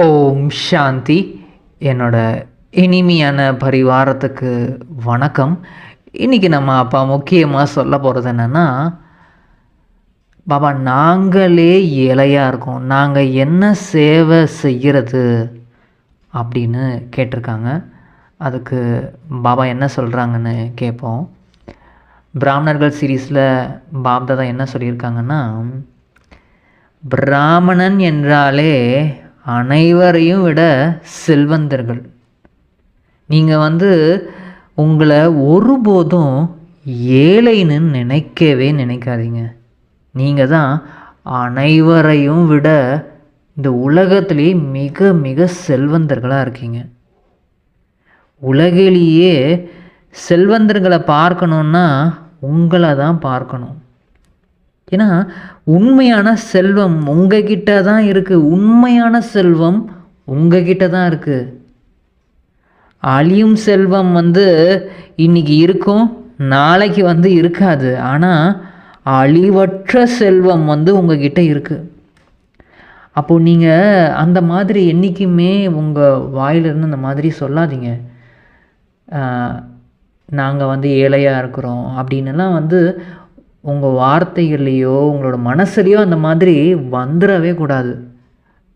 ஓம் சாந்தி. என்னோட இனிமையான பரிவாரத்துக்கு வணக்கம். இன்றைக்கி நம்ம அப்பா முக்கியமாக சொல்ல போகிறது என்னென்னா பாபா நாங்களே ஏழையாக இருக்கோம். நாங்கள் என்ன சேவை செய்கிறது அப்படின்னு கேட்டிருக்காங்க. அதுக்கு பாபா என்ன சொல்கிறாங்கன்னு கேட்போம். பிராமணர்கள் சீரீஸில் பாப்தாதா என்ன சொல்லியிருக்காங்கன்னா பிராமணன் என்றாலே அனைவரையும் விட செல்வந்தர்கள். நீங்கள் வந்து உங்களை ஒருபோதும் ஏழைன்னு நினைக்கவே நினைக்காதீங்க. நீங்கள் தான் அனைவரையும் விட இந்த உலகத்திலேயே மிக மிக செல்வந்தர்களாக இருக்கீங்க. உலகிலேயே செல்வந்தர்களை பார்க்கணுன்னா உங்களை தான் பார்க்கணும். ஏன்னா உண்மையான செல்வம் உங்ககிட்ட தான் இருக்குது உண்மையான செல்வம் உங்ககிட்ட தான் இருக்குது அழியும் செல்வம் வந்து இன்னைக்கு இருக்கும் நாளைக்கு வந்து இருக்காது. ஆனால் அழிவற்ற செல்வம் வந்து உங்ககிட்ட இருக்குது அப்போது நீங்கள் அந்த மாதிரி என்றைக்குமே உங்கள் வாயிலிருந்து அந்த மாதிரி சொல்லாதீங்க. நாங்கள் வந்து ஏழையாக இருக்கிறோம் அப்படின்னுலாம் வந்து உங்கள் வார்த்தைகள்லேயோ உங்களோட மனசுலேயோ அந்த மாதிரி வந்துடவே கூடாது.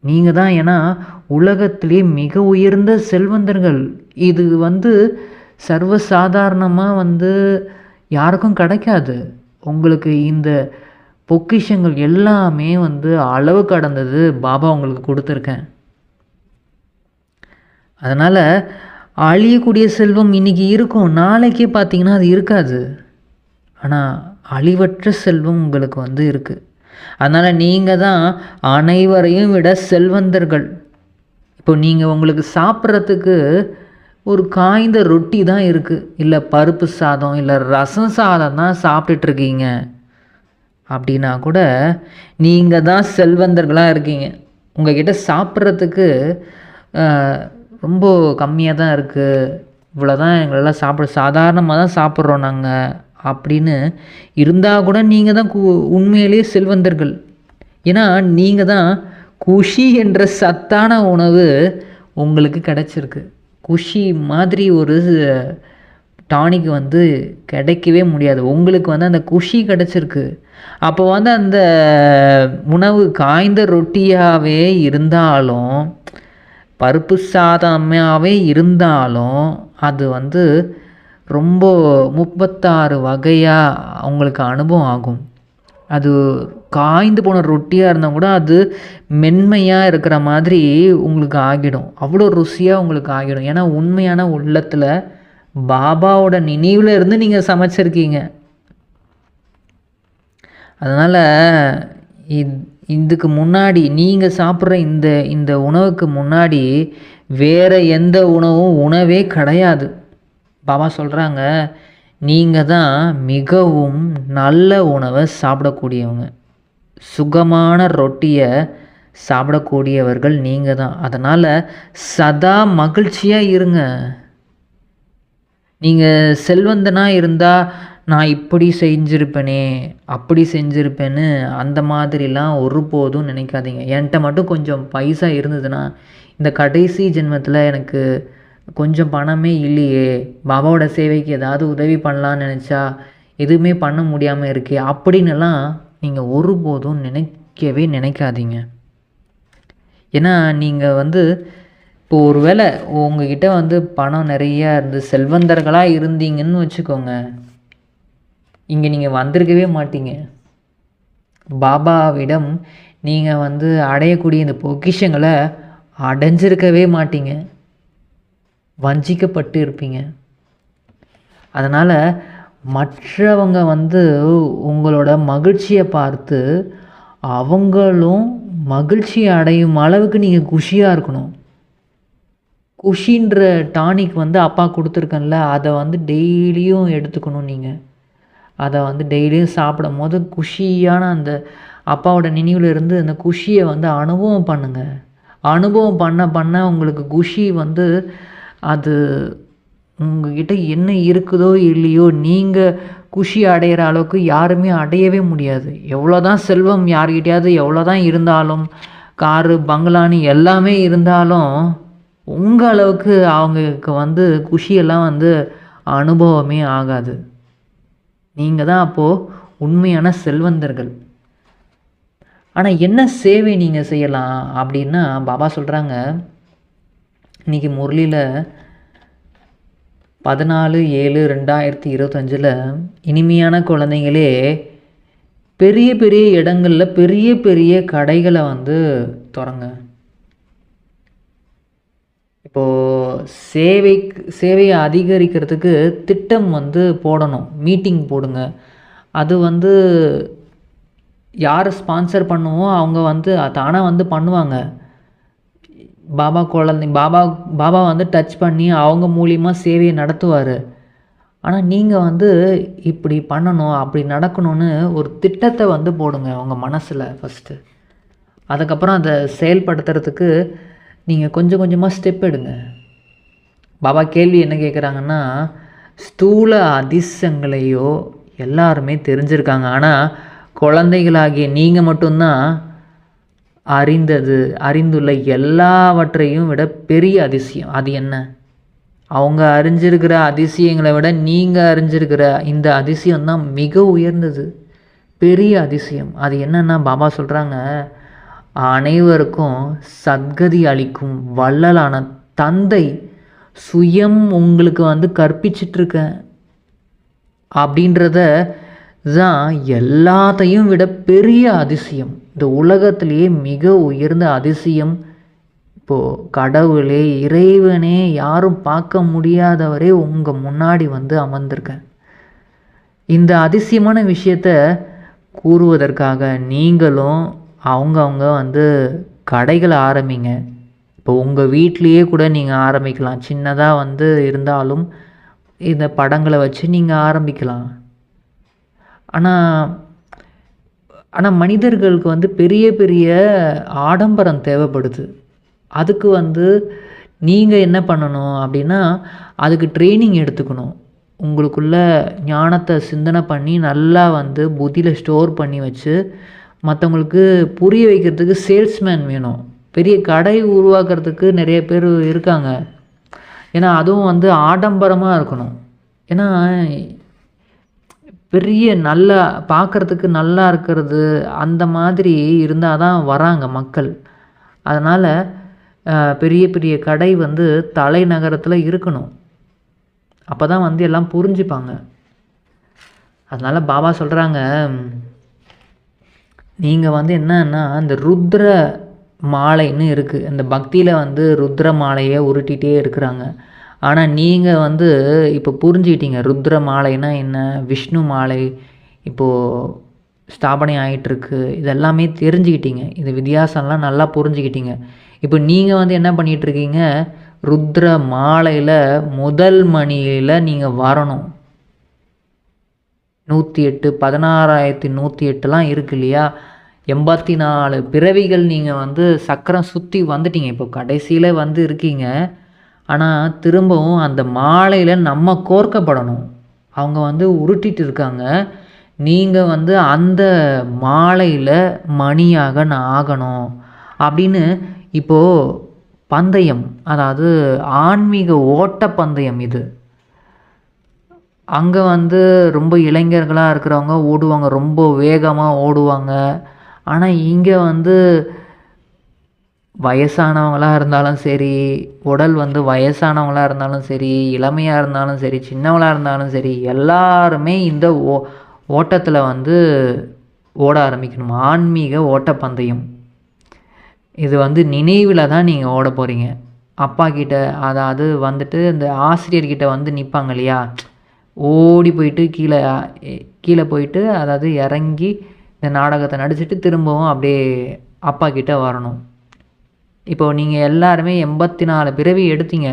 நீங்கள் தான் ஏன்னா உலகத்திலே மிக உயர்ந்த செல்வந்தர்கள். இது வந்து சர்வசாதாரணமாக வந்து யாருக்கும் கிடைக்காது. உங்களுக்கு இந்த பொக்கிஷங்கள் எல்லாமே வந்து அளவு கடந்தது பாபா உங்களுக்கு கொடுத்துருக்கேன். அதனால் அழியக்கூடிய செல்வம் இன்றைக்கி இருக்கும். நாளைக்கே பார்த்தீங்கன்னா அது இருக்காது. ஆனால் அழிவற்ற செல்வம் உங்களுக்கு வந்து இருக்குது அதனால் நீங்கள் தான் அனைவரையும் விட செல்வந்தர்கள். இப்போ நீங்கள் உங்களுக்கு சாப்பிட்றதுக்கு ஒரு காய்ந்த ரொட்டி தான் இருக்குது இல்லை பருப்பு சாதம் இல்லை ரசம் சாதம் தான் சாப்பிட்டுட்ருக்கீங்க. அப்படின்னா கூட நீங்கள் தான் செல்வந்தர்களாக இருக்கீங்க. உங்ககிட்ட சாப்பிட்றதுக்கு ரொம்ப கம்மியாக தான் இருக்குது இவ்வளோ தான் எங்களெல்லாம் சாப்பிட சாதாரணமாக தான் சாப்பிட்றோம் நாங்கள் அப்படின்னு இருந்தால் கூட நீங்கள் தான் கு உண்மையிலேயே செல்வந்தர்கள். ஏன்னா நீங்கள் தான் குஷி என்ற சத்தான உணவு உங்களுக்கு கிடச்சிருக்கு. குஷி மாதிரி ஒரு டானிக் வந்து கிடைக்கவே முடியாது. உங்களுக்கு வந்து அந்த குஷி கிடச்சிருக்கு. அப்போ வந்து அந்த உணவு காய்ந்த ரொட்டியாகவே இருந்தாலும் பருப்பு சாதமாகவே இருந்தாலும் அது வந்து ரொம்ப முப்பத்தாறு வகையாக அவங்களுக்கு அனுபவம் ஆகும். அது காய்ந்து போன ரொட்டியாக இருந்தால் கூட அது மென்மையாக இருக்கிற மாதிரி உங்களுக்கு ஆகிடும். அவ்வளோ ருசியாக உங்களுக்கு ஆகிடும். ஏன்னா உண்மையான உள்ளத்தில் பாபாவோட நினைவில் இருந்து நீங்கள் சமைச்சிருக்கீங்க. அதனால் இதுக்கு முன்னாடி நீங்கள் சாப்பிட்ற இந்த இந்த உணவுக்கு முன்னாடி வேறு எந்த உணவும் உணவே கிடையாது. பாபா சொல்கிறாங்க நீங்கள் தான் மிகவும் நல்ல உணவை சாப்பிடக்கூடியவங்க. சுகமான ரொட்டியை சாப்பிடக்கூடியவர்கள் நீங்கள் தான் அதனால் சதா மகிழ்ச்சியாக இருங்க. நீங்கள் செல்வந்தனாக இருந்தால் நான் இப்படி செஞ்சுருப்பேனே அப்படி செஞ்சுருப்பேன்னு அந்த மாதிரிலாம் ஒருபோதும் நினைக்காதீங்க. என்கிட்ட மட்டும் கொஞ்சம் பைசா இருந்ததுன்னா இந்த கடைசி ஜென்மத்தில் எனக்கு கொஞ்சம் பணமே இல்லையே. பாபாவோட சேவைக்கு ஏதாவது உதவி பண்ணலான்னு நினச்சா எதுவுமே பண்ண முடியாமல் இருக்கே. அப்படின்னுலாம் நீங்கள் ஒருபோதும் நினைக்கவே நினைக்காதீங்க. ஏன்னா நீங்கள் வந்து இப்போ ஒரு வேளை உங்ககிட்ட வந்து பணம் நிறையா இருந்து செல்வந்தர்களாக இருந்தீங்கன்னு வச்சுக்கோங்க. இங்கே நீங்கள் வந்திருக்கவே மாட்டீங்க. பாபாவிடம் நீங்கள் வந்து அடையக்கூடிய இந்த பொக்கிஷங்களை அடைஞ்சிருக்கவே மாட்டீங்க. வஞ்சிக்கப்பட்டு இருப்பீங்க அதனால் மற்றவங்க வந்து உங்களோட மகிழ்ச்சியை பார்த்து அவங்களும் மகிழ்ச்சி அடையும் அளவுக்கு நீங்கள் குஷியாக இருக்கணும். குஷின்ற டானிக் வந்து அப்பா கொடுத்துருக்கேன்ல அதை வந்து டெய்லியும் எடுத்துக்கணும் நீங்கள் அதை வந்து டெய்லியும் சாப்பிடும் போது குஷியான அந்த அப்பாவோட நினைவில் இருந்து அந்த குஷியை வந்து அனுபவம் பண்ணுங்கள் அனுபவம் பண்ண பண்ண உங்களுக்கு குஷி வந்து அது உங்ககிட்ட என்ன இருக்குதோ இல்லையோ நீங்கள் குஷி அடையிற அளவுக்கு யாருமே அடையவே முடியாது. எவ்வளோ தான் செல்வம் யார்கிட்டயாவது எவ்வளோ தான் இருந்தாலும் காரு பங்களானி எல்லாமே இருந்தாலும் உங்கள் அளவுக்கு அவங்களுக்கு வந்து குஷியெல்லாம் வந்து அனுபவமே ஆகாது. நீங்கள் தான் அப்போது உண்மையான செல்வந்தர்கள். ஆனால் என்ன சேவை நீங்கள் செய்யலாம் அப்படின்னா பாபா சொல்கிறாங்க இன்றைக்கி முரளியில் பதினாலு ஏழு ரெண்டாயிரத்தி இருபத்தஞ்சில் இனிமையான குழந்தைங்களே பெரிய பெரிய இடங்களில் பெரிய பெரிய கடைகளை வந்து திறங்க. இப்போது சேவை சேவையை அதிகரிக்கிறதுக்கு திட்டம் வந்து போடணும். மீட்டிங் போடுங்க. அது வந்து யார் ஸ்பான்சர் பண்ணுவோம் அவங்க வந்து தானாக வந்து பண்ணுவாங்க. பாபா குழந்தை பாபா பாபா வந்து டச் பண்ணி அவங்க மூலியமாக சேவையை நடத்துவார். ஆனால் நீங்கள் வந்து இப்படி பண்ணணும் அப்படி நடக்கணும்னு ஒரு திட்டத்தை வந்து போடுங்க உங்கள் மனசில் ஃபஸ்ட்டு அதுக்கப்புறம் அதை செயல்படுத்துறதுக்கு நீங்கள் கொஞ்சம் கொஞ்சமாக ஸ்டெப் எடுங்க. பாபா கேள்வி என்ன கேட்குறாங்கன்னா ஸ்தூல அதிசயங்களையோ எல்லாருமே தெரிஞ்சிருக்காங்க. ஆனால் குழந்தைகளாகிய நீங்கள் மட்டும்தான் அறிந்தது அறிந்துள்ள எல்லாவற்றையும் விட பெரிய அதிசயம். அது என்ன? அவங்க அறிஞ்சிருக்கிற அதிசயங்களை விட நீங்கள் அறிஞ்சிருக்கிற இந்த அதிசயம் தான் மிக உயர்ந்தது. பெரிய அதிசயம். அது என்னன்னா பாபா சொல்கிறாங்க அனைவருக்கும் சத்கதி அளிக்கும் வள்ளலான தந்தை சுயம் உங்களுக்கு வந்து கற்பிச்சிட்ருக்கேன் அப்படின்றத தான் எல்லாத்தையும் விட பெரிய அதிசயம். இந்த உலகத்திலேயே மிக உயர்ந்த அதிசயம் இப்போது கடவுளே இறைவனே யாரும் பார்க்க முடியாதவரே உங்கள் முன்னாடி வந்து அமர்ந்திருக்கேன் இந்த அதிசயமான விஷயத்த கூறுவதற்காக நீங்களும் அவங்கவுங்க வந்து கடைகளை ஆரம்பிங்க. இப்போ உங்கள் வீட்லேயே கூட நீங்கள் ஆரம்பிக்கலாம். சின்னதாக வந்து இருந்தாலும் இந்த படங்களை வச்சு நீங்கள் ஆரம்பிக்கலாம். ஆனால் ஆனால் மனிதர்களுக்கு வந்து பெரிய பெரிய ஆடம்பரம் தேவைப்படுது. அதுக்கு வந்து நீங்கள் என்ன பண்ணணும் அப்படின்னா அதுக்கு ட்ரைனிங் எடுத்துக்கணும். உங்களுக்குள்ள ஞானத்தை சிந்தனை பண்ணி நல்லா வந்து புத்தியில் ஸ்டோர் பண்ணி வச்சு மற்றவங்களுக்கு புரிய வைக்கிறதுக்கு சேல்ஸ்மேன் வேணும். பெரிய கடை உருவாக்குறதுக்கு நிறைய பேர் இருக்காங்க. ஏன்னா அதுவும் வந்து ஆடம்பரமாக இருக்கணும். ஏன்னா பெரிய நல்லா பார்க்குறதுக்கு நல்லா இருக்கிறது அந்த மாதிரி இருந்தால் தான் வராங்க மக்கள். அதனால் பெரிய பெரிய கடை வந்து தலைநகரத்தில் இருக்கணும். அப்போ தான் வந்து எல்லாம் புரிஞ்சுப்பாங்க. அதனால் பாபா சொல்கிறாங்க நீங்கள் வந்து என்னன்னா இந்த ருத்ர மாலைன்னு இருக்குது இந்த பக்தியில் வந்து ருத்ர மாலையை உருட்டிகிட்டே இருக்கிறாங்க. ஆனால் நீங்கள் வந்து இப்போ புரிஞ்சுக்கிட்டீங்க ருத்ர மாலைனா என்ன விஷ்ணு மாலை இப்போது ஸ்தாபனை ஆகிட்டுருக்கு இதெல்லாமே தெரிஞ்சுக்கிட்டீங்க. இது வித்தியாசம்லாம் நல்லா புரிஞ்சுக்கிட்டீங்க. இப்போ நீங்கள் வந்து என்ன பண்ணிகிட்ருக்கீங்க ருத்ர மாலையில் முதல் மணியில் நீங்கள் வரணும். நூற்றி எட்டு பதினாறாயிரத்தி நூற்றி எட்டுலாம் இருக்கு இல்லையா? எண்பத்தி நாலு பிறவிகள் நீங்கள் வந்து சக்கரம் சுற்றி வந்துட்டீங்க. இப்போ கடைசியில் வந்து இருக்கீங்க. ஆனால் திரும்பவும் அந்த மாலையில் நம்ம கோர்க்கப்படணும். அவங்க வந்து உருட்டிட்டு இருக்காங்க. நீங்கள் வந்து அந்த மாலையில் மணியாக நான் ஆகணும். அப்படின்னு இப்போது பந்தயம் அதாவது ஆன்மீக ஓட்ட பந்தயம் இது. அங்கே வந்து ரொம்ப இளைஞர்களாக இருக்கிறவங்க ஓடுவாங்க ரொம்ப வேகமாக ஓடுவாங்க. ஆனால் இங்கே வந்து வயசானவங்களாக இருந்தாலும் சரி உடல் வந்து வயசானவங்களாக இருந்தாலும் சரி இளமையாக இருந்தாலும் சரி சின்னவங்களாக இருந்தாலும் சரி எல்லாருமே இந்த ஓ ஓட்டத்தில் வந்து ஓட ஆரம்பிக்கணும். ஆன்மீக ஓட்டப்பந்தயம். இது வந்து நினைவில் தான் நீங்கள் ஓட போகிறீங்க அப்பா கிட்ட அதாவது வந்துட்டு இந்த ஆசிரியர்கிட்ட வந்து நிற்பாங்க இல்லையா? ஓடி போயிட்டு கீழே கீழே போயிட்டு அதாவது இறங்கி இந்த நாடகத்தை நடிச்சுட்டு திரும்பவும் அப்படியே அப்பா கிட்ட வரணும். இப்போது நீங்கள் எல்லாருமே எண்பத்தி நாலு பிறவி எடுத்தீங்க.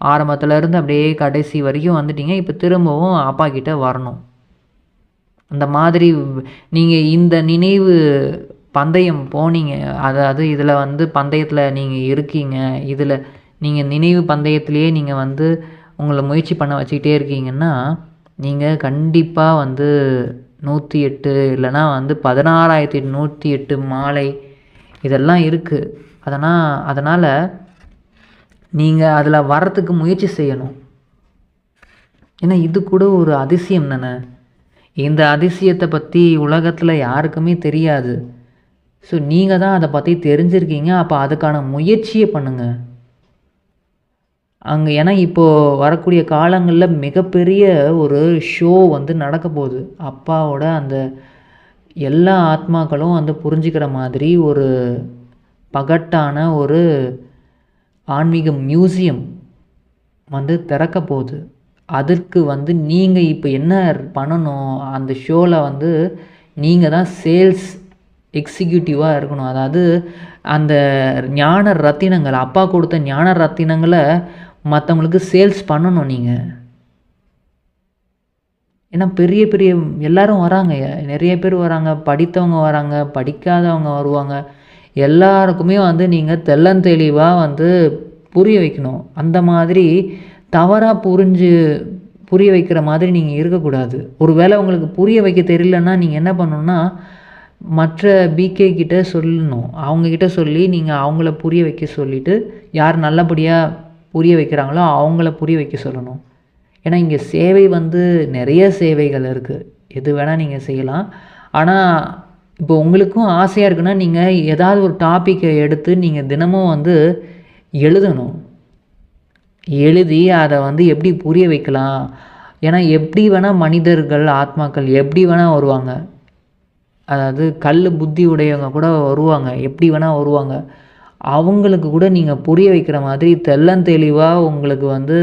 ஆரம்பத்துலேருந்து அப்படியே கடைசி வரைக்கும் வந்துட்டீங்க. இப்போ திரும்பவும் அப்பா கிட்டே வரணும். அந்த மாதிரி நீங்கள் இந்த நினைவு பந்தயம் போனீங்க. அதாவது இதில் வந்து பந்தயத்தில் நீங்கள் இருக்கீங்க. இதில் நீங்கள் நினைவு பந்தயத்திலேயே நீங்கள் வந்து உங்களை முயற்சி பண்ண வச்சுக்கிட்டே இருக்கீங்கன்னா நீங்கள் கண்டிப்பாக வந்து நூற்றி எட்டு இல்லைனா வந்து பதினாறாயிரத்தி நூற்றி எட்டு மாலை இதெல்லாம் இருக்குது அதனால் அதனால் நீங்கள் அதில் வரத்துக்கு முயற்சி செய்யணும். ஏன்னா இது கூட ஒரு அதிசயம் தானே? இந்த அதிசயத்தை பற்றி உலகத்தில் யாருக்குமே தெரியாது. ஸோ நீங்கள் தான் அதை பற்றி தெரிஞ்சிருக்கீங்க. அப்போ அதுக்கான முயற்சியை பண்ணுங்கள் அங்கே ஏன்னா இப்போது வரக்கூடிய காலங்களில் மிகப்பெரிய ஒரு ஷோ வந்து நடக்க போகுது. அப்பாவோட அந்த எல்லா ஆத்மாக்களும் வந்து புரிஞ்சுக்கிற மாதிரி ஒரு பகட்டான ஒரு ஆன்மீக மியூசியம் வந்து திறக்க போகுது. அதற்கு வந்து நீங்கள் இப்போ என்ன பண்ணணும்? அந்த ஷோவில் வந்து நீங்கள் தான் சேல்ஸ் எக்ஸிக்யூட்டிவாக இருக்கணும். அதாவது அந்த ஞான ரத்தினங்கள் அப்பா கொடுத்த ஞான ரத்தினங்களை மற்றவங்களுக்கு சேல்ஸ் பண்ணணும் நீங்கள் ஏன்னா பெரிய பெரிய எல்லாரும் வராங்க. நிறைய பேர் வராங்க. படித்தவங்க வராங்க. படிக்காதவங்க வருவாங்க. எல்லாருக்குமே வந்து நீங்கள் தெள்ளந்தெளிவாக வந்து புரிய வைக்கணும். அந்த மாதிரி தவறாக புரிஞ்சு புரிய வைக்கிற மாதிரி நீங்கள் இருக்கக்கூடாது. ஒரு வேளை உங்களுக்கு புரிய வைக்க தெரியலன்னா நீங்கள் என்ன பண்ணணுன்னா மற்ற பிகே கிட்ட சொல்லணும். அவங்கக்கிட்ட சொல்லி நீங்கள் அவங்கள புரிய வைக்க சொல்லிவிட்டு யார் நல்லபடியாக புரிய வைக்கிறாங்களோ அவங்கள புரிய வைக்க சொல்லணும். ஏன்னா இங்கே சேவை வந்து நிறைய சேவைகள் இருக்குது எது வேணால் நீங்கள் செய்யலாம். ஆனால் இப்போ உங்களுக்கும் ஆசையாக இருக்குன்னா நீங்கள் ஏதாவது ஒரு டாப்பிக்கை எடுத்து நீங்கள் தினமும் வந்து எழுதணும். எழுதி அதை வந்து எப்படி புரிய வைக்கலாம்? ஏன்னா எப்படி வேணால் மனிதர்கள் ஆத்மாக்கள் எப்படி வேணால் வருவாங்க. அதாவது கல் புத்தி உடையவங்க கூட வருவாங்க. எப்படி வேணால் வருவாங்க. அவங்களுக்கு கூட நீங்கள் புரிய வைக்கிற மாதிரி தெள்ளந்தெளிவாக உங்களுக்கு வந்து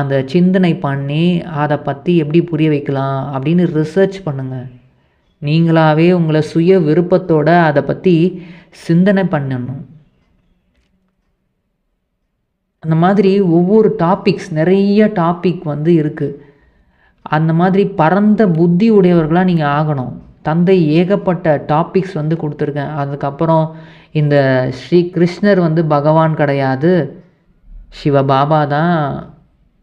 அந்த சிந்தனை பண்ணி அதை பற்றி எப்படி புரிய வைக்கலாம் அப்படின்னு ரிசர்ச் பண்ணுங்கள் நீங்களாகவே உங்களை சுய விருப்பத்தோட அதை பற்றி சிந்தனை பண்ணணும். அந்த மாதிரி ஒவ்வொரு டாபிக்ஸ் நிறைய டாபிக் வந்து இருக்குது அந்த மாதிரி பரந்த புத்தி உடையவர்களாக நீங்கள் ஆகணும். தந்தை ஏகப்பட்ட டாபிக்ஸ் வந்து கொடுத்துருக்கேன். அதுக்கப்புறம் இந்த ஸ்ரீ கிருஷ்ணர் வந்து பகவான் கிடையாது. சிவ பாபா தான்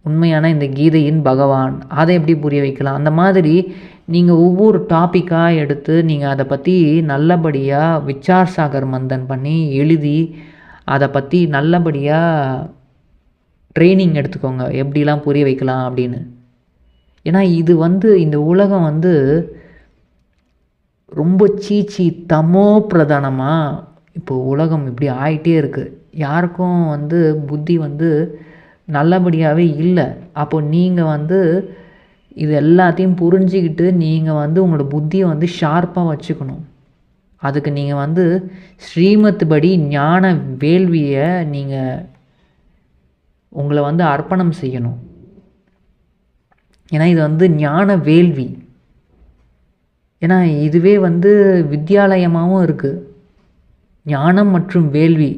உண்மையான இந்த கீதையின் பகவான். அதை எப்படி புரிய வைக்கலாம்? அந்த மாதிரி நீங்கள் ஒவ்வொரு டாப்பிக்காக எடுத்து நீங்கள் அதை பற்றி நல்லபடியாக விச்சார் சாகர் மந்தன் பண்ணி எழுதி அதை பற்றி நல்லபடியாக ட்ரைனிங் எடுத்துக்கோங்க. எப்படிலாம் புரிய வைக்கலாம் அப்படின்னு. ஏன்னா இது வந்து இந்த உலகம் வந்து ரொம்ப சீச்சி தமோ பிரதானமாக இப்போது உலகம் இப்படி ஆகிட்டே இருக்குது யாருக்கும் வந்து புத்தி வந்து நல்லபடியாகவே இல்லை. அப்போ நீங்கள் வந்து இது எல்லாத்தையும் புரிஞ்சிக்கிட்டு நீங்கள் வந்து உங்களோட புத்தியை வந்து ஷார்ப்பாக வச்சுக்கணும். அதுக்கு நீங்கள் வந்து ஸ்ரீமத் படி ஞான வேள்வியை நீங்கள் உங்களை வந்து அர்ப்பணம் செய்யணும். ஏன்னா இது வந்து ஞான வேள்வி. ஏன்னா இதுவே வந்து வித்யாலயமாகவும் இருக்குது ஞானம் மற்றும் வேள்வி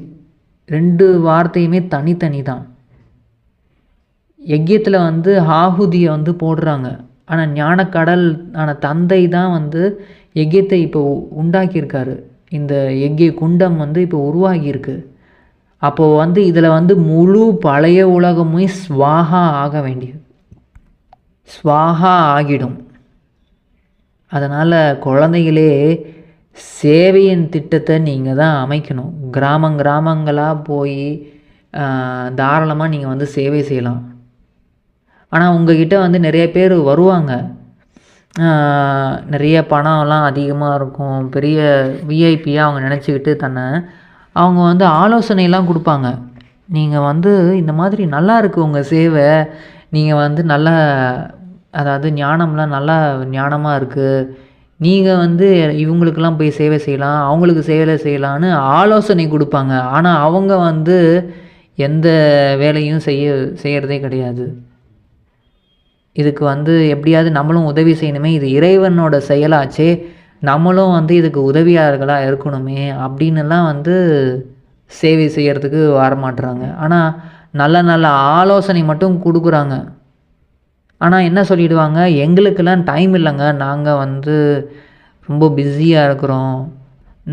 ரெண்டு வார்த்தையுமே தனித்தனி தான் யஜ்யத்தில் வந்து ஆகுதியை வந்து போடுறாங்க. ஆனால் ஞானக்கடல் ஆன தந்தை தான் வந்து யஜ்யத்தை இப்போ உண்டாக்கியிருக்காரு. இந்த யஜ்ய குண்டம் வந்து இப்போ உருவாகியிருக்கு. அப்போது வந்து இதில் வந்து முழு பழைய உலகமே ஸ்வாகா ஆக வேண்டியது. ஸ்வாகா ஆகிடும். அதனால் குழந்தைகளே சேவையின் திட்டத்தை நீங்கள் தான் அமைக்கணும். கிராமம் கிராமங்களாக போய் தாராளமாக நீங்கள் வந்து சேவை செய்யலாம். ஆனால் உங்ககிட்ட வந்து நிறைய பேர் வருவாங்க. நிறைய பணம்லாம் அதிகமாக இருக்கும். பெரிய விஐபியாக அவங்க நினச்சிக்கிட்டு தன்னை அவங்க வந்து ஆலோசனைலாம் கொடுப்பாங்க. நீங்கள் வந்து இந்த மாதிரி நல்லா இருக்குது உங்கள் சேவை. நீங்கள் வந்து நல்லா அதாவது ஞானம்லாம் நல்லா ஞானமாக இருக்குது நீங்கள் வந்து இவங்களுக்கெல்லாம் போய் சேவை செய்யலாம் அவங்களுக்கு சேவை செய்யலான்னு ஆலோசனை கொடுப்பாங்க. ஆனால் அவங்க வந்து எந்த வேலையும் செய்ய செய்கிறதே கிடையாது. இதுக்கு வந்து எப்படியாவது நம்மளும் உதவி செய்யணுமே இது இறைவனோட செயலாச்சே நம்மளும் வந்து இதுக்கு உதவியாளர்களாக இருக்கணுமே அப்படின்னுலாம் வந்து சேவை செய்கிறதுக்கு வரமாட்டுறாங்க ஆனால் நல்ல நல்ல ஆலோசனை மட்டும் கொடுக்குறாங்க. ஆனால் என்ன சொல்லிடுவாங்க? எங்களுக்கெல்லாம் டைம் இல்லைங்க. நாங்கள் வந்து ரொம்ப பிஸியாக இருக்கிறோம்.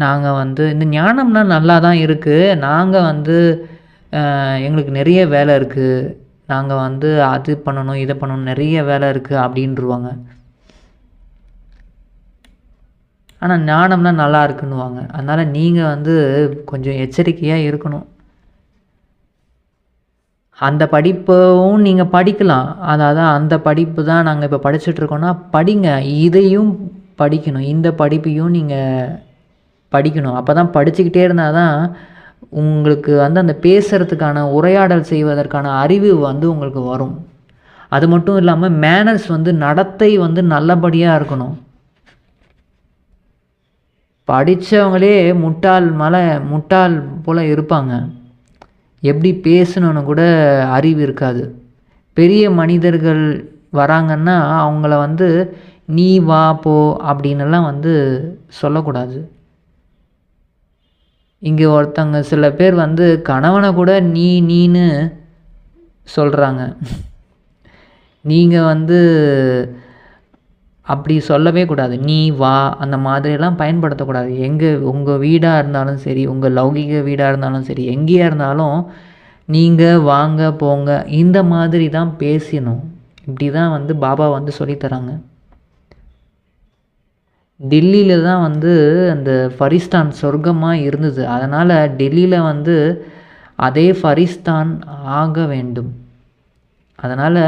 நாங்கள் வந்து இந்த ஞானம்னால் நல்லா தான் இருக்குது நாங்கள் வந்து எங்களுக்கு நிறைய வேலை இருக்குது நாங்கள் வந்து அது பண்ணணும் இதை பண்ணணும் நிறைய வேலை இருக்குது அப்படின்ருவாங்க. ஆனால் ஞானம்லாம் நல்லா இருக்குன்னுவாங்க. அதனால் நீங்கள் வந்து கொஞ்சம் எச்சரிக்கையாக இருக்கணும். அந்த படிப்பும் நீங்கள் படிக்கலாம். அதாவது அந்த படிப்பு தான் நாங்கள் இப்போ படிச்சுட்ருக்கோன்னா படிங்க. இதையும் படிக்கணும். இந்த படிப்பையும் நீங்கள் படிக்கணும். அப்போ தான் படிச்சுக்கிட்டே இருந்தால் தான் உங்களுக்கு வந்து அந்த பேசுகிறதுக்கான உரையாடல் செய்வதற்கான அறிவு வந்து உங்களுக்கு வரும். அது மட்டும் இல்லாமல் மேனர்ஸ் வந்து நடத்தை வந்து நல்லபடியாக இருக்கணும். படித்தவங்களே முட்டாள் மலை முட்டாள் போல் இருப்பாங்க. எப்படி பேசணும்னு கூட அறிவு இருக்காது. பெரிய மனிதர்கள் வராங்கன்னா அவங்கள வந்து நீ வா போ அப்படின்னுலாம் வந்து சொல்லக்கூடாது. இங்கே ஒருத்தங்க சில பேர் வந்து கணவனை கூட நீ நீன்னு சொல்கிறாங்க நீங்கள் வந்து அப்படி சொல்லவே கூடாது. நீ வா அந்த மாதிரியெல்லாம் பயன்படுத்தக்கூடாது. எங்கே உங்கள் வீடாக இருந்தாலும் சரி உங்கள் லௌகிக வீடாக இருந்தாலும் சரி எங்கேயா இருந்தாலும் நீங்கள் வாங்க போங்க இந்த மாதிரி தான் பேசணும் இப்படி தான் வந்து பாபா வந்து சொல்லித்தராங்க டெல்லியில் தான் வந்து அந்த ஃபரிஸ்தான் சொர்க்கமாக இருந்தது. அதனால் டெல்லியில் வந்து அதே ஃபரிஸ்தான் ஆக வேண்டும். அதனால்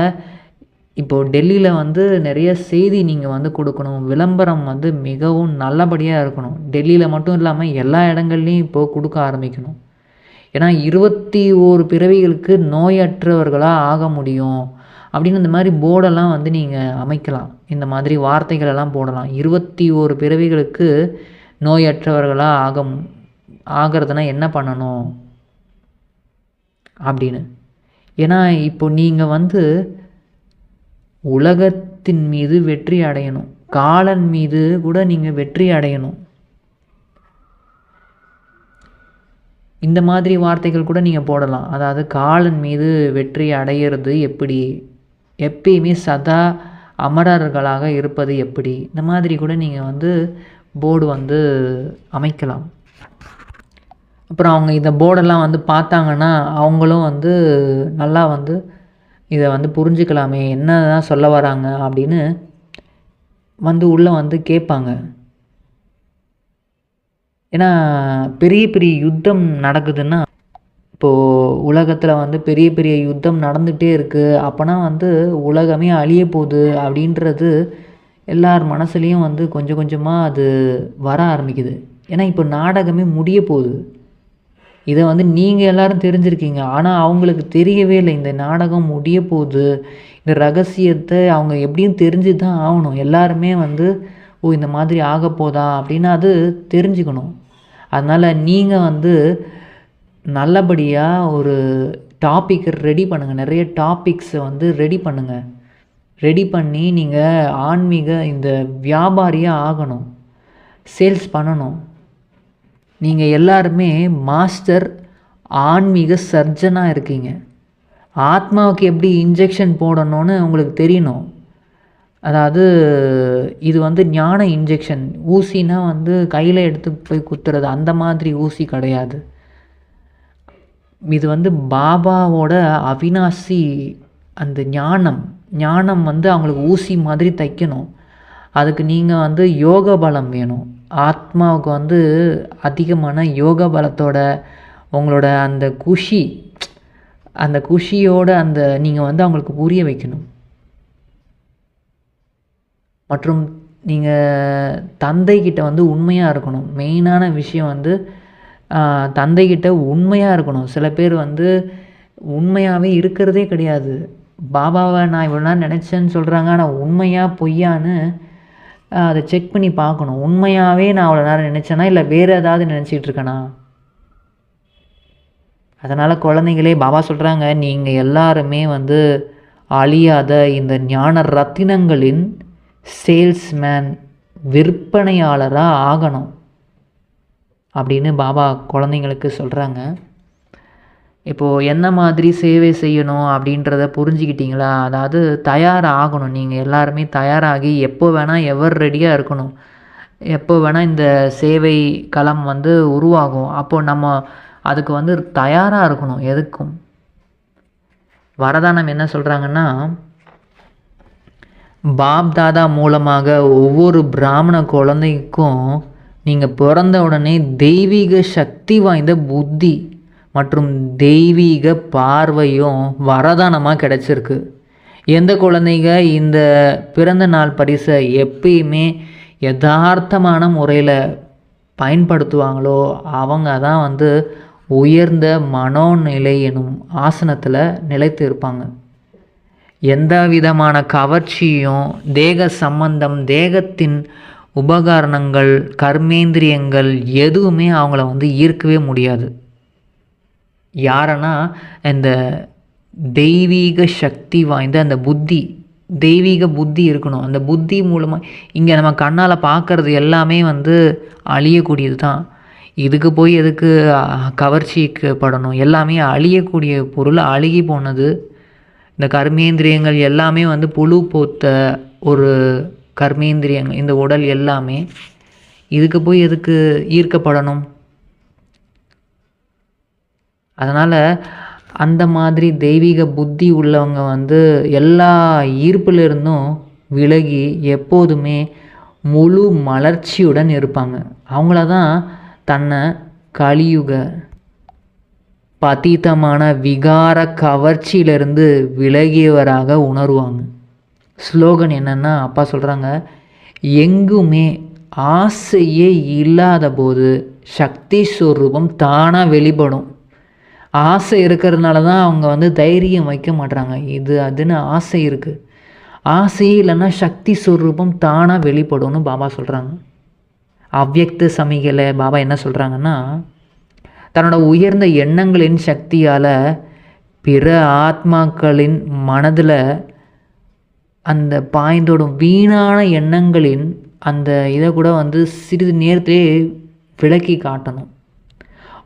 இப்போது டெல்லியில் வந்து நிறைய செய்தி நீங்கள் வந்து கொடுக்கணும். விளம்பரம் வந்து மிகவும் நல்லபடியாக இருக்கணும். டெல்லியில் மட்டும் இல்லாமல் எல்லா இடங்கள்லையும் இப்போது கொடுக்க ஆரம்பிக்கணும். ஏன்னா இருபத்தி ஓரு பிறவிகளுக்கு நோயற்றவர்களாக ஆக முடியும். அப்படின்னு இந்த மாதிரி போர்டெல்லாம் வந்து நீங்கள் அமைக்கலாம். இந்த மாதிரி வார்த்தைகளெல்லாம் போடலாம். இருபத்தி ஓரு பிறவிகளுக்கு நோயற்றவர்களாக ஆக ஆகிறதுனா என்ன பண்ணணும்? அப்படின்னு. ஏன்னா இப்போ நீங்கள் வந்து உலகத்தின் மீது வெற்றி அடையணும். காலன் மீது கூட நீங்கள் வெற்றி அடையணும். இந்த மாதிரி வார்த்தைகள் கூட நீங்கள் போடலாம். அதாவது காலன் மீது வெற்றி அடையிறது எப்படி? எப்பயுமே சதா அமரர்களாக இருப்பது எப்படி? இந்த மாதிரி கூட நீங்கள் வந்து போர்டு வந்து அமைக்கலாம். அப்புறம் அவங்க இந்த போர்டெல்லாம் வந்து பார்த்தாங்கன்னா அவங்களும் வந்து நல்லா வந்து இதை வந்து புரிஞ்சுக்கலாமே என்ன தான் சொல்ல வராங்க அப்படின்னு வந்து உள்ளே வந்து கேட்பாங்க. ஏன்னா பெரிய பெரிய யுத்தம் நடக்குதுன்னா இப்போது உலகத்தில் வந்து பெரிய பெரிய யுத்தம் நடந்துகிட்டே இருக்குது அப்போனா வந்து உலகமே அழிய போகுது அப்படின்றது எல்லார் மனசுலேயும் வந்து கொஞ்சம் கொஞ்சமாக அது வர ஆரம்பிக்குது. ஏன்னா இப்போ நாடகமே முடிய போகுது. இதை வந்து நீங்கள் எல்லோரும் தெரிஞ்சிருக்கீங்க. ஆனால் அவங்களுக்கு தெரியவே இல்லை இந்த நாடகம் முடிய போகுது. இந்த ரகசியத்தை அவங்க எப்படியும் தெரிஞ்சு தான் ஆகணும். எல்லாருமே வந்து ஓ இந்த மாதிரி ஆக போதா அப்படின்னு அது தெரிஞ்சுக்கணும். அதனால் நீங்கள் வந்து நல்லபடியாக ஒரு டாப்பிக்கை ரெடி பண்ணுங்கள் நிறைய டாபிக்ஸை வந்து ரெடி பண்ணுங்கள் ரெடி பண்ணி நீங்கள் ஆன்மீக இந்த வியாபாரியாக ஆகணும். சேல்ஸ் பண்ணணும். நீங்கள் எல்லாருமே மாஸ்டர் ஆன்மீக சர்ஜனாக இருக்கீங்க. ஆத்மாவுக்கு எப்படி இன்ஜெக்ஷன் போடணும்னு உங்களுக்கு தெரியணும். அதாவது இது வந்து ஞான இன்ஜெக்ஷன் ஊசினா வந்து கையில் எடுத்து போய் குத்துறது அந்த மாதிரி ஊசி கிடையாது. இது வந்து பாபாவோட அவினாசி அந்த ஞானம். ஞானம் வந்து அவங்களுக்கு ஊசி மாதிரி தைக்கணும். அதுக்கு நீங்கள் வந்து யோக பலம் வேணும். ஆத்மாவுக்கு வந்து அதிகமான யோக பலத்தோட உங்களோட அந்த குஷி அந்த குஷியோட அந்த நீங்கள் வந்து அவங்களுக்கு புரிய வைக்கணும். மற்றும் நீங்கள் தந்தைக்கிட்ட வந்து உண்மையாக இருக்கணும். மெயினான விஷயம் வந்து தந்தைக்கிட்ட உண்மையாக இருக்கணும். சில பேர் வந்து உண்மையாகவே இருக்கிறதே கிடையாது. பாபாவை நான் இவ்வளோ நேரம் நினச்சேன்னு சொல்கிறாங்க ஆனால் உண்மையாக பொய்யான்னு அதை செக் பண்ணி பார்க்கணும். உண்மையாகவே நான் அவ்வளோ நேரம் நினச்சேனா? இல்லை வேறு ஏதாவது நினச்சிக்கிட்ருக்கேனா இருக்கேனா? அதனால் குழந்தைங்களே பாபா சொல்கிறாங்க நீங்கள் எல்லாருமே வந்து அழியாத இந்த ஞான ரத்தினங்களின் சேல்ஸ்மேன் விற்பனையாளராக ஆகணும். அப்படின்னு பாபா குழந்தைங்களுக்கு சொல்கிறாங்க இப்போது என்ன மாதிரி சேவை செய்யணும் அப்படின்றத புரிஞ்சுக்கிட்டீங்களா? அதாவது தயாராகணும். நீங்கள் எல்லாருமே தயாராகி எப்போ வேணால் எவர் ரெடியாக இருக்கணும். எப்போ வேணால் இந்த சேவை களம் வந்து உருவாகும். அப்போது நம்ம அதுக்கு வந்து தயாராக இருக்கணும் எதுக்கும்? வரதானம் என்ன சொல்கிறாங்கன்னா பாப் தாதா மூலமாக ஒவ்வொரு பிராமண குழந்தைக்கும் நீங்கள் பிறந்த உடனே தெய்வீக சக்தி வாய்ந்த புத்தி மற்றும் தெய்வீக பார்வையும் வரதானமாக கிடச்சிருக்கு. எந்த குழந்தைங்க இந்த பிறந்த நாள் பரிசை எப்பயுமே யதார்த்தமான முறையில் பயன்படுத்துவாங்களோ அவங்க தான் வந்து உயர்ந்த மனோநிலை எனும் ஆசனத்தில் நிலைத்து இருப்பாங்க. எந்த விதமான கவர்ச்சியும் தேக சம்பந்தம் தேகத்தின் உபகரணங்கள் கர்மேந்திரியங்கள் எதுவுமே அவங்கள வந்து ஈர்க்கவே முடியாது. யாரனா இந்த தெய்வீக சக்தி வாய்ந்த அந்த புத்தி தெய்வீக புத்தி இருக்கணும். அந்த புத்தி மூலமாக இங்கே நம்ம கண்ணால் பார்க்குறது எல்லாமே வந்து அழியக்கூடியது தான் இதுக்கு போய் எதுக்கு கவர்ச்சிக்கு படணும்? எல்லாமே அழியக்கூடிய பொருள் அழுகி போனது. இந்த கர்மேந்திரியங்கள் எல்லாமே வந்து புழு போத்த ஒரு கர்மேந்திரியங்கள் இந்த உடல் எல்லாமே இதுக்கு போய் எதுக்கு ஈர்க்கப்படணும்? அதனால் அந்த மாதிரி தெய்வீக புத்தி உள்ளவங்க வந்து எல்லா ஈர்ப்பிலிருந்தும் விலகி எப்போதுமே முழு மலர்ச்சியுடன் இருப்பாங்க. அவங்கள தான் தன்னை கலியுக பதீத்தமான விகார கவர்ச்சியிலிருந்து விலகியவராக உணர்வாங்க. ஸ்லோகன் என்னென்னா அப்பா சொல்கிறாங்க எங்குமே ஆசையே இல்லாத போது சக்தி ஸ்வரூபம் தானாக வெளிப்படும். ஆசை இருக்கிறதுனால தான் அவங்க வந்து தைரியம் வைக்க மாட்றாங்க. இது அதுன்னு ஆசை இருக்குது ஆசையே இல்லைன்னா சக்தி ஸ்வரூபம் தானாக வெளிப்படும்னு பாபா சொல்கிறாங்க அவ்வக்த சமிகளை பாபா என்ன சொல்கிறாங்கன்னா தன்னோட உயர்ந்த எண்ணங்களின் சக்தியால் பிற ஆத்மாக்களின் மனதில் அந்த பாய்ந்தோடும் வீணான எண்ணங்களின் அந்த இதை கூட வந்து சிறிது நேரத்திலே விளக்கி காட்டணும்.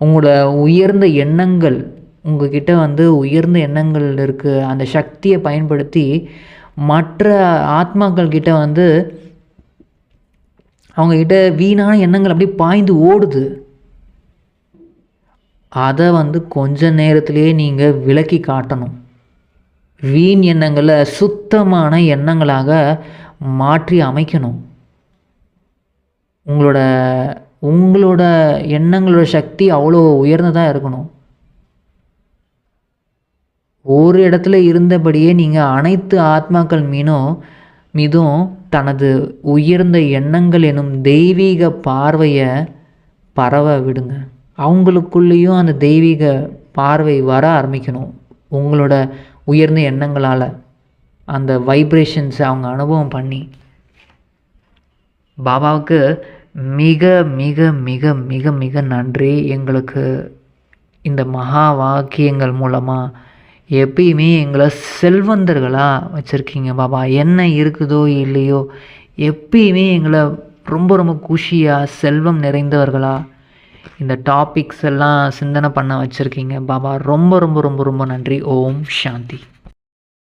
உங்களோட உயர்ந்த எண்ணங்கள் உங்ககிட்ட வந்து உயர்ந்த எண்ணங்கள் இருக்குது அந்த சக்தியை பயன்படுத்தி மற்ற ஆத்மாக்கள் கிட்ட வந்து அவங்கக்கிட்ட வீணான எண்ணங்கள் அப்படியே பாய்ந்து ஓடுது. அதை வந்து கொஞ்ச நேரத்திலே நீங்கள் விளக்கி காட்டணும். வீண் எண்ணங்களை சுத்தமான எண்ணங்களாக மாற்றி அமைக்கணும். உங்களோட உங்களோட எண்ணங்களோட சக்தி அவ்வளோ உயர்ந்ததாக இருக்கணும். ஒரு இடத்துல இருந்தபடியே நீங்கள் அனைத்து ஆத்மாக்கள் மீனும் மீதும் தனது உயர்ந்த எண்ணங்கள் எனும் தெய்வீக பார்வையை பரவ விடுங்க. அவங்களுக்குள்ளேயும் அந்த தெய்வீக பார்வை வர ஆரம்பிக்கணும். உங்களோட உயர்ந்த எண்ணங்களால் அந்த வைப்ரேஷன்ஸை அவங்க அனுபவம் பண்ணி பாபாவுக்கு மிக மிக மிக மிக மிக நன்றி. எங்களுக்கு இந்த மகா வாக்கியங்கள் மூலமாக எப்பயுமே எங்களை செல்வந்தர்களாக வச்சுருக்கீங்க பாபா. என்ன இருக்குதோ இல்லையோ எப்பயுமே எங்களை ரொம்ப ரொம்ப குஷியாக செல்வம் நிறைந்தவர்களாக இந்த டாபிக்ஸ் எல்லாம் சிந்தனை பண்ண வச்சுருக்கீங்க. பாபா ரொம்ப ரொம்ப ரொம்ப ரொம்ப நன்றி. ஓம் சாந்தி.